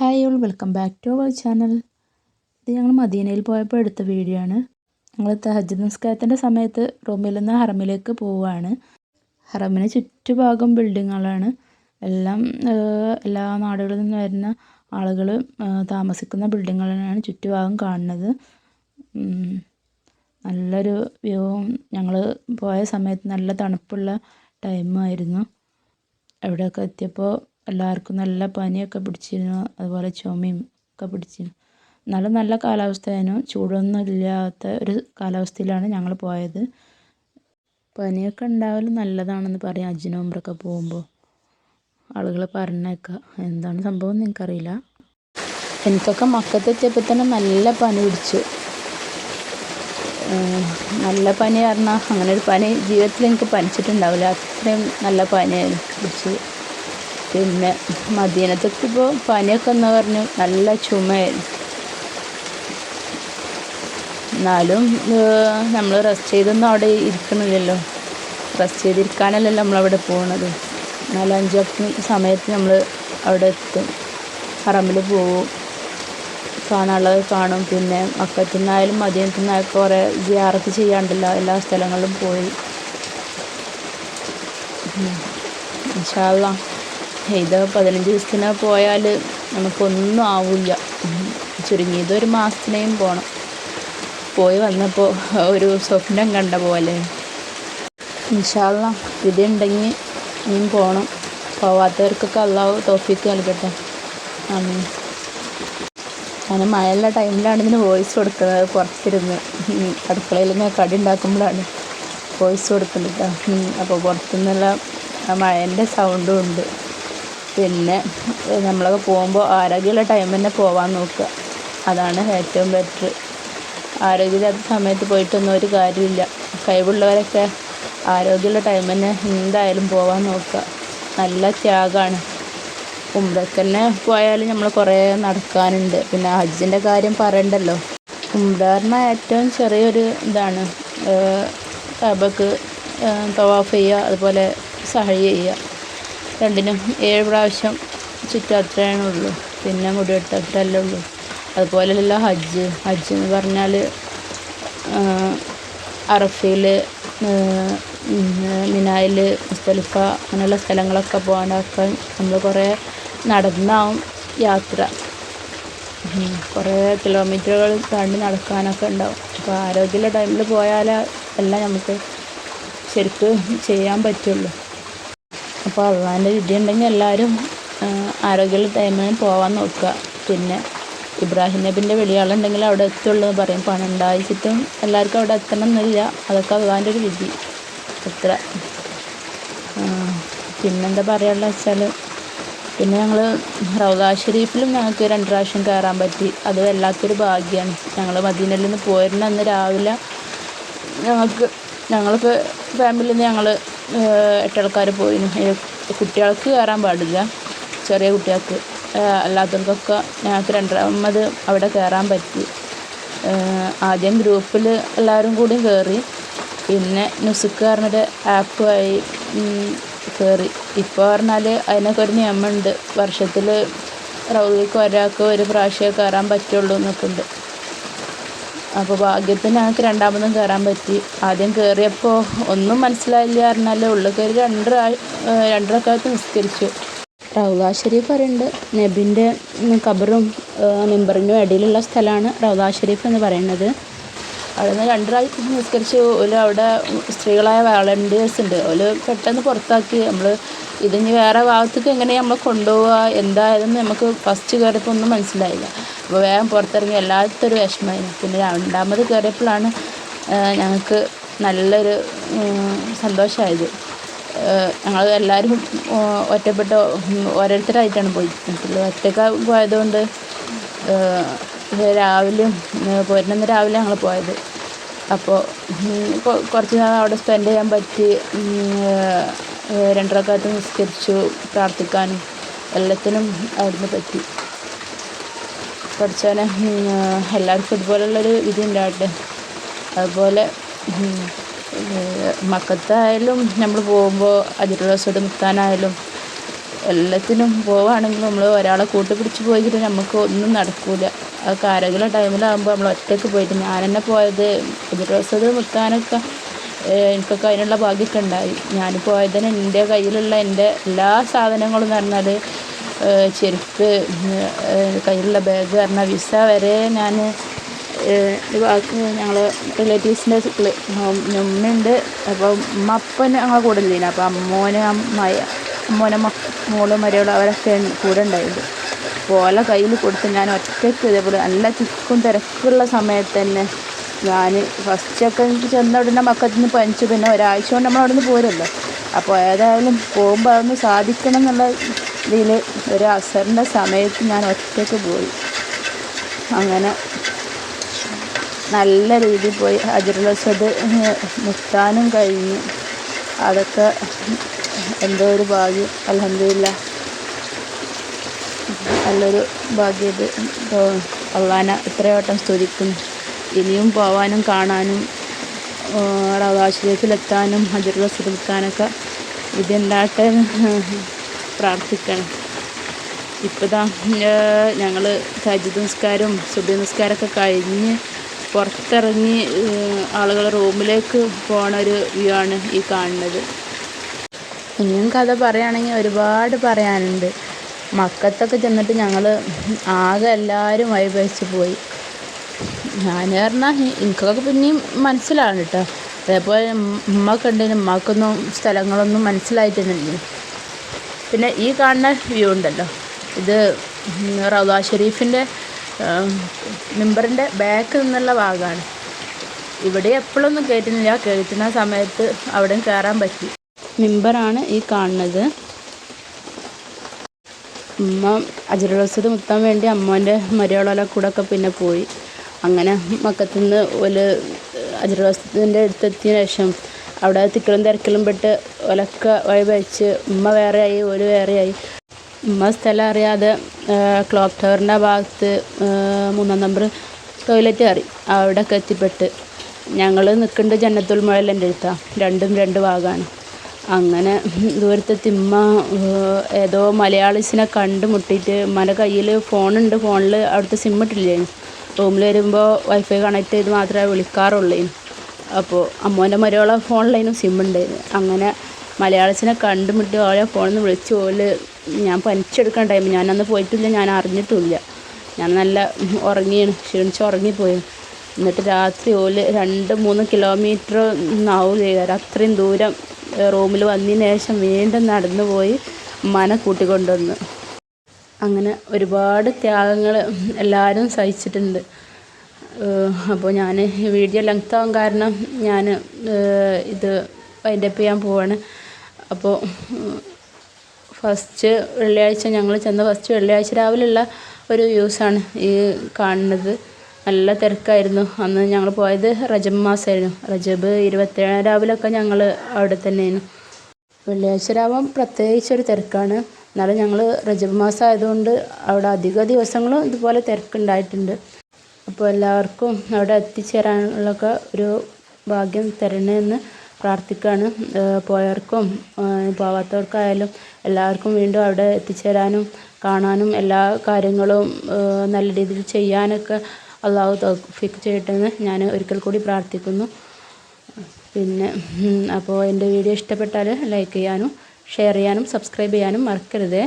Hi all welcome back to our channel ഇത് ഞങ്ങൾ മദീനയിൽ പോയപ്പോൾ എടുത്ത വീഡിയോ ആണ്. ഞങ്ങൾ തഹജ് നിസ്കാരത്തിന്റെ സമയത്ത് റൂമിൽ നിന്ന് ഹറമിലേക്ക് പോവുകയാണ്. ഹറമിന് ചുറ്റുഭാഗം ബിൽഡിങ്ങുകളാണ്. എല്ലാം എല്ലാ നാടുകളിൽ നിന്ന് വരുന്ന ആളുകൾ താമസിക്കുന്ന ബിൽഡിങ്ങുകളാണ് ചുറ്റുഭാഗം കാണുന്നത്. നല്ലൊരു വ്യൂവും ഞങ്ങൾ പോയ സമയത്ത് നല്ല തണുപ്പുള്ള ടൈമായിരുന്നു അവിടെയൊക്കെ എത്തിയപ്പോൾ എല്ലാവർക്കും നല്ല പനിയൊക്കെ പിടിച്ചിരുന്നു. അതുപോലെ ചുമയും ഒക്കെ പിടിച്ചിരുന്നു. എന്നാലും നല്ല കാലാവസ്ഥയായിരുന്നു. ചൂടൊന്നും ഇല്ലാത്ത ഒരു കാലാവസ്ഥയിലാണ് ഞങ്ങൾ പോയത്. പനിയൊക്കെ ഉണ്ടാവലും നല്ലതാണെന്ന് പറയും. ഉംറയ്ക്ക് പോകുമ്പോൾ ആളുകൾ പറഞ്ഞേക്കാം. എന്താണ് സംഭവം എന്ന് എനിക്കറിയില്ല. എനിക്കൊക്കെ മക്കത്തെത്തിയപ്പോൾ തന്നെ നല്ല പനി പിടിച്ചു. നല്ല പനി പറഞ്ഞാൽ അങ്ങനെ ഒരു പനി ജീവിതത്തിൽ എനിക്ക് പനിച്ചിട്ടുണ്ടാവില്ല. അത്രയും നല്ല പനിയായിരുന്നു. പിടിച്ച് പിന്നെ മദീനത്തൊക്കെ ഇപ്പോൾ പനിയൊക്കെ എന്ന് പറഞ്ഞു. നല്ല ചുമയായിരുന്നു. എന്നാലും നമ്മൾ റെസ്റ്റ് ചെയ്തൊന്നും അവിടെ ഇരിക്കണില്ലല്ലോ. റെസ്റ്റ് ചെയ്തിരിക്കാനല്ലല്ലോ നമ്മളവിടെ പോകുന്നത് നാലഞ്ച് സമയത്ത് നമ്മൾ അവിടെ എത്തും. പറമ്പിൽ പോവും. കാണാനുള്ളത് കാണും. പിന്നെ മക്കത്തു നിന്നായാലും മദീനത്തു നിന്നായാലും കുറേ ജിയാറത്ത് ചെയ്യാണ്ടല്ലോ. എല്ലാ സ്ഥലങ്ങളിലും പോയി. ഇൻഷാ അള്ളാ. ഇത് പതിനഞ്ച് ദിവസത്തിന് പോയാൽ നമുക്കൊന്നും ആവില്ല. ചുരുങ്ങിയത് ഒരു മാസത്തിനെയും പോകണം പോയി വന്നപ്പോൾ ഒരു സ്വപ്നം കണ്ട പോലെ. ഇൻഷാല്ല വിധിയുണ്ടെങ്കിൽ ഇനിയും പോകണം പോവാത്തവർക്കൊക്കെ അള്ളാഹു ടോപ്പിക്ക് നൽകട്ടെ. ആമീൻ. ഞാൻ മഴയുള്ള ടൈമിലാണ് ഇതിന് വോയിസ് കൊടുക്കുന്നത് പുറത്തിരുന്ന്. അടുക്കളയിൽ നിന്ന് കടി ഉണ്ടാക്കുമ്പോഴാണ് വോയിസ് കൊടുക്കുന്നത് അപ്പോൾ പുറത്തുനിന്നുള്ള മഴേന്റെ സൗണ്ടും ഉണ്ട്. പിന്നെ നമ്മളൊക്കെ പോകുമ്പോൾ ആരോഗ്യമുള്ള ടൈം തന്നെ പോകാൻ നോക്കുക. അതാണ് ഏറ്റവും ബെറ്റർ ആരോഗ്യമില്ലാത്ത സമയത്ത് പോയിട്ടൊന്നും ഒരു കാര്യമില്ല. കഴിവുള്ളവരൊക്കെ ആരോഗ്യമുള്ള ടൈം തന്നെ എന്തായാലും പോകാൻ നോക്കുക. നല്ല ത്യാഗമാണ് ഉംറയ്ക്ക് തന്നെ പോയാൽ നമ്മൾ കുറേ നടക്കാനുണ്ട്. പിന്നെ ഹജ്ജിന്റെ കാര്യം പറയണ്ടല്ലോ. ഉംറന്ന ഏറ്റവും ചെറിയൊരു ഇതാണ്. കബക്ക് തവാഫ് ചെയ്യുക അതുപോലെ സഹി ചെയ്യുക. രണ്ടിനും ഏഴ് പ്രാവശ്യം ചുറ്റാത്രയാണ് ഉള്ളൂ. പിന്നെ മുടി വെട്ടാത്രല്ലേ ഉള്ളൂ. അതുപോലെയല്ല ഹജ്ജ്. ഹജ്ജ് എന്ന് പറഞ്ഞാൽ അറഫയിൽ മിനായിൽ മുസ്തലിഫ അങ്ങനെയുള്ള സ്ഥലങ്ങളൊക്കെ പോകാനൊക്കെ നമ്മൾ കുറേ നടന്നാവും യാത്ര. കുറേ കിലോമീറ്ററുകൾ താണ്ടി നടക്കാനൊക്കെ ഉണ്ടാവും. അപ്പോൾ ആരോഗ്യമുള്ള ടൈമിൽ പോയാൽ എല്ലാം നമുക്ക് ശരിക്ക് ചെയ്യാൻ പറ്റുള്ളൂ. അപ്പോൾ അള്ളാന്റെ വിധി ഉണ്ടെങ്കിൽ എല്ലാവരും ആരോഗ്യമുള്ള ടൈമിന് പോകാൻ നോക്കുക. പിന്നെ ഇബ്രാഹിം നബിന്റെ വെളിയാളുണ്ടെങ്കിൽ അവിടെ എത്തുള്ളൂ എന്ന് പറയും. പണം ഉണ്ടായിച്ചിട്ടും എല്ലാവർക്കും അവിടെ എത്തണം എന്നില്ല അതൊക്കെ അള്ളാന്റെ ഒരു വിധി. അത്ര. പിന്നെന്താ പറയാനുള്ള വെച്ചാൽ പിന്നെ ഞങ്ങൾ റൗദാ ഷെരീഫിലും ഞങ്ങൾക്ക് രണ്ട് പ്രാവശ്യം കയറാൻ പറ്റി. അത് വല്ലാത്തൊരു ഭാഗ്യമാണ്. ഞങ്ങൾ മദീനയിൽ നിന്ന് പോയിരുന്ന അന്ന് രാവിലെ ഞങ്ങൾക്ക് ഞങ്ങൾക്ക് ഫാമിലിയിൽ നിന്ന് ഞങ്ങൾ എട്ടാൾക്കാർ പോയിന് കുട്ടികൾക്ക് കയറാൻ പാടില്ല. ചെറിയ കുട്ടികൾക്ക്. അല്ലാത്തവർക്കൊക്കെ ഞങ്ങൾക്ക് രണ്ടാമത് അവിടെ കയറാൻ പറ്റി. ആദ്യം ഗ്രൂപ്പിൽ എല്ലാവരും കൂടി കയറി. പിന്നെ നുസുക്ക് പറഞ്ഞൊരു ആപ്പുമായി കയറി. ഇപ്പോൾ പറഞ്ഞാൽ അതിനൊക്കെ ഒരു നിയമമുണ്ട്. വർഷത്തിൽ റൗദിക്ക് ഒരാൾക്ക് ഒരു പ്രാവശ്യമേ കയറാൻ പറ്റുള്ളൂ എന്നൊക്കെ ഉണ്ട്. അപ്പോൾ ഭാഗ്യത്തിന് ഞങ്ങൾക്ക് രണ്ടാമതും കയറാൻ പറ്റി. ആദ്യം കയറിയപ്പോൾ ഒന്നും മനസ്സിലായില്ല പറഞ്ഞാൽ ഉള്ളിൽ കയറി രണ്ട് രണ്ടരക്കാലത്ത് നിസ്കരിച്ചു. റൗദ പറയുന്നുണ്ട് നബിന്റെ കബറും മെമ്പറിനും ഇടയിലുള്ള സ്ഥലമാണ് റൗദ എന്ന് പറയുന്നത് അവിടെ നിന്ന് രണ്ട് പ്രാവശ്യം നിസ്കരിച്ച്. ഒരു അവിടെ സ്ത്രീകളായ വളണ്ടിയേഴ്സ് ഉണ്ട്. അവർ പെട്ടെന്ന് പുറത്താക്കി. നമ്മൾ ഇതിനി വേറെ ഭാഗത്തേക്ക് എങ്ങനെ നമ്മൾ കൊണ്ടുപോവുക എന്തായതെന്ന് നമുക്ക് ഫസ്റ്റ് കയറിയപ്പോൾ ഒന്നും മനസ്സിലായില്ല. അപ്പോൾ വേഗം പുറത്തിറങ്ങി എല്ലാത്തൊരു വിഷമമായിരുന്നു പിന്നെ രണ്ടാമത് കയറിയപ്പോഴാണ് ഞങ്ങൾക്ക് നല്ലൊരു സന്തോഷമായത്. ഞങ്ങൾ എല്ലാവരും ഒറ്റപ്പെട്ട് ഓരോരുത്തരായിട്ടാണ് പോയിട്ടുള്ളത് ഒറ്റക്ക പോയതുകൊണ്ട് രാവിലെയും പോരുന്ന രാവിലെ ഞങ്ങൾ പോയത്. അപ്പോൾ കുറച്ച് നാൾ അവിടെ സ്പെൻഡ് ചെയ്യാൻ പറ്റി. രണ്ടരക്കാലത്ത് നിസ്കരിച്ചു പ്രാർത്ഥിക്കാനും എല്ലാത്തിനും അവിടുന്ന് പറ്റി. പഠിച്ചവനെ എല്ലാവർക്കും ഇതുപോലുള്ളൊരു വിധി ഉണ്ടാവട്ടെ അതുപോലെ മക്കത്തായാലും നമ്മൾ പോകുമ്പോൾ അജിറുൽ സ്വത് മുത്താനായാലും എല്ലാത്തിനും പോവുകയാണെങ്കിൽ നമ്മൾ ഒരാളെ കൂട്ടുപിടിച്ച് പോയിട്ട് നമുക്ക് ഒന്നും നടക്കില്ല ആ കരകളുടെ ടൈമിലാകുമ്പോൾ നമ്മൾ ഒറ്റയ്ക്ക് പോയിട്ട് ഞാൻ തന്നെ പോയത് കുതിരവസത് നിൽക്കാനൊക്കെ എനിക്കൊക്കെ അതിനുള്ള ഭാഗ്യമൊക്കെ ഉണ്ടായി. ഞാൻ തന്നെ എന്റെ കയ്യിലുള്ള എന്റെ എല്ലാ സാധനങ്ങളും എന്ന് പറഞ്ഞാൽ ചെരുപ്പ് കയ്യിലുള്ള ബാഗ് പറഞ്ഞാൽ വിസ വരെ ഞാൻ ഞങ്ങൾ റിലേറ്റീവ്സിന്റെ ഉമ്മയുണ്ട്. അപ്പോൾ ഉമ്മ അപ്പം ഞങ്ങളെ കൂടെ ഇല്ലേനു. അപ്പോൾ അമ്മോനെ അമ്മായ അമ്മോനെ മോൾ മരുമകൾ അവരൊക്കെ കൂടെ ഉണ്ടായിരുന്നു. പോലെ കയ്യിൽ കൊടുത്ത് ഞാൻ ഒറ്റയ്ക്ക് ഇതേപോലെ നല്ല തിക്കും തിരക്കുള്ള സമയത്ത് തന്നെ ഞാൻ ഫസ്റ്റൊക്കെ എനിക്ക് ചെന്ന ഉടനെ മക്കത്തിൽ നിന്ന് പനിച്ചു. പിന്നെ ഒരാഴ്ച കൊണ്ട് നമ്മൾ അവിടെ നിന്ന് പോരല്ലോ. അപ്പോൾ ഏതായാലും പോകുമ്പോൾ അതൊന്ന് സാധിക്കണം എന്നുള്ള ഇതിൽ ഒരു അസറിന്റെ സമയത്ത് ഞാൻ ഒറ്റയ്ക്ക് പോയി. അങ്ങനെ നല്ല രീതിയിൽ പോയി. ഹജറുൽ നിർത്താനും കഴിഞ്ഞു. അതൊക്കെ എന്തോ ഒരു ഭാഗ്യം. അലഹമില്ല നല്ലൊരു ഭാഗ്യത് അള്ളാന എത്രയോട്ടം സ്തുതിക്കുന്നു. ഇനിയും പോവാനും കാണാനും റവാശിലേക്കിലെത്താനും അതിരുകൾ അസ്വദ് എടുക്കാനൊക്കെ ഇതുണ്ടാകട്ടെ പ്രാർത്ഥിക്കണം. ഇപ്പോഴാ ഞങ്ങൾ തജ്ജുദ് നിസ്കാരവും സുബി നിസ്കാരമൊക്കെ കഴിഞ്ഞ് പുറത്തിറങ്ങി ആളുകൾ റൂമിലേക്ക് പോണ ഒരു വ്യൂ ആണ് ഈ കാണുന്നത്. ഇനിയും കഥ പറയുകയാണെങ്കിൽ ഒരുപാട് പറയാനുണ്ട്. മക്കത്തൊക്കെ ചെന്നിട്ട് ഞങ്ങൾ ആകെ എല്ലാവരും വഴിപഴിച്ച് പോയി. ഞാൻ പറഞ്ഞാൽ എനിക്കൊക്കെ പിന്നെയും മനസ്സിലാണ് കേട്ടോ അതേപോലെ ഉമ്മക്ക് ഉണ്ടെങ്കിൽ ഉമ്മക്കൊന്നും സ്ഥലങ്ങളൊന്നും മനസ്സിലായിട്ടൊന്നുമില്ല പിന്നെ ഈ കാണുന്ന വ്യൂ ഉണ്ടല്ലോ. ഇത് റൗദ ഷെരീഫിന്റെ മെമ്പറിന്റെ ബാക്ക് നിന്നുള്ള ഭാഗമാണ് ഇവിടെ എപ്പോഴൊന്നും കയറ്റുന്നില്ല കയറ്റുന്ന സമയത്ത് അവിടെ കയറാൻ പറ്റി. മെമ്പറാണ് ഈ കാണുന്നത്. ഉമ്മ അജറുൽ മുത്താൻ വേണ്ടി അമ്മോന്റെ മരിയോളെ കൂടെ ഒക്കെ പിന്നെ പോയി. അങ്ങനെ മക്കത്തു നിന്ന് ഒരു അജറുൽ അസ്വദിന്റെ അടുത്തെത്തിയ ശേഷം അവിടെ തിക്കലും തിരക്കിലും പെട്ട് ഒലക്ക വഴി വഴിച്ച് ഉമ്മ വേറെയായി ഒരു വേറെയായി. ഉമ്മ സ്ഥലം അറിയാതെ ക്ലോക്ക് ടവറിന്റെ ഭാഗത്ത് മൂന്നാം നമ്പർ ടോയ്ലറ്റ് കയറി. അവിടെയൊക്കെ എത്തിപ്പെട്ട്. ഞങ്ങൾ നിൽക്കുന്നത് ജന്നത്തുൽ എന്റെ അടുത്താണ് രണ്ടും രണ്ട് ഭാഗമാണ് അങ്ങനെ ദൂരത്തെത്തി ഉമ്മ ഏതോ മലയാളീസിനെ കണ്ടുമുട്ടിയിട്ട് ഉമ്മാന്റെ കയ്യിൽ ഫോണുണ്ട്. ഫോണിൽ അവിടുത്തെ സിം ഇട്ടില്ലേനു. റൂമിൽ വരുമ്പോൾ വൈഫൈ കണക്ട് ചെയ്ത് മാത്രമേ വിളിക്കാറുള്ളൂ. അപ്പോൾ അമ്മോന്റെ മരുമകളെ ഫോണിലായിരുന്നു ഉണ്ടായിരുന്നു അങ്ങനെ മലയാളസിനെ കണ്ടുമുട്ടി ഓരോ ഫോണിൽ നിന്ന് വിളിച്ച് ഓൽ ഞാൻ പനിച്ചെടുക്കാൻ ടൈം ഞാനന്ന് പോയിട്ടില്ല ഞാൻ അറിഞ്ഞിട്ടില്ല. ഞാൻ നല്ല ഉറങ്ങിയാണ് ക്ഷീണിച്ച് ഉറങ്ങിപ്പോയി. എന്നിട്ട് രാത്രി ഓൽ രണ്ട് മൂന്ന് കിലോമീറ്റർ ആവില്ല അത്രയും ദൂരം റൂമിൽ വന്നതിന് ശേഷം വീണ്ടും നടന്നു പോയി മന കൂട്ടിക്കൊണ്ടുവന്നു. അങ്ങനെ ഒരുപാട് ത്യാഗങ്ങൾ എല്ലാവരും സഹിച്ചിട്ടുണ്ട്. അപ്പോൾ ഞാൻ വീഡിയോ ലെങ്ത് ആവാൻ കാരണം ഞാൻ ഇത് വൈൻഡപ്പ് ചെയ്യാൻ പോവാണ്. അപ്പോൾ ഫസ്റ്റ് വെള്ളിയാഴ്ച ഞങ്ങൾ ചെന്ന ഫസ്റ്റ് വെള്ളിയാഴ്ച രാവിലെയുള്ള ഒരു വ്യൂസാണ് ഈ കാണുന്നത്. നല്ല തിരക്കായിരുന്നു. അന്ന് ഞങ്ങൾ പോയത് റജബ് മാസമായിരുന്നു റജബ് ഇരുപത്തേഴാം രാവിലെയൊക്കെ ഞങ്ങൾ അവിടെ തന്നെയായിരുന്നു. വെള്ളിയാഴ്ച രാവും പ്രത്യേകിച്ചൊരു തിരക്കാണ്. എന്നാലും ഞങ്ങൾ റജബ് മാസം ആയതുകൊണ്ട് അവിടെ അധിക ദിവസങ്ങളും ഇതുപോലെ തിരക്കുണ്ടായിട്ടുണ്ട്. അപ്പോൾ എല്ലാവർക്കും അവിടെ എത്തിച്ചേരാനുള്ളൊക്കെ ഒരു ഭാഗ്യം തരണമെന്ന് പ്രാർത്ഥിക്കുകയാണ് പോയവർക്കും പോവാത്തവർക്കായാലും എല്ലാവർക്കും വീണ്ടും അവിടെ എത്തിച്ചേരാനും കാണാനും എല്ലാ കാര്യങ്ങളും നല്ല രീതിയിൽ ചെയ്യാനൊക്കെ അള്ളാഹു തൗഫിക്ക് ചെയ്യട്ടെ എന്ന് ഞാൻ ഒരിക്കൽ കൂടി പ്രാർത്ഥിക്കുന്നു. പിന്നെ അപ്പോൾ എന്റെ വീഡിയോ ഇഷ്ടപ്പെട്ടാൽ ലൈക്ക് ചെയ്യാനും ഷെയർ ചെയ്യാനും സബ്സ്ക്രൈബ് ചെയ്യാനും മറക്കരുതേ.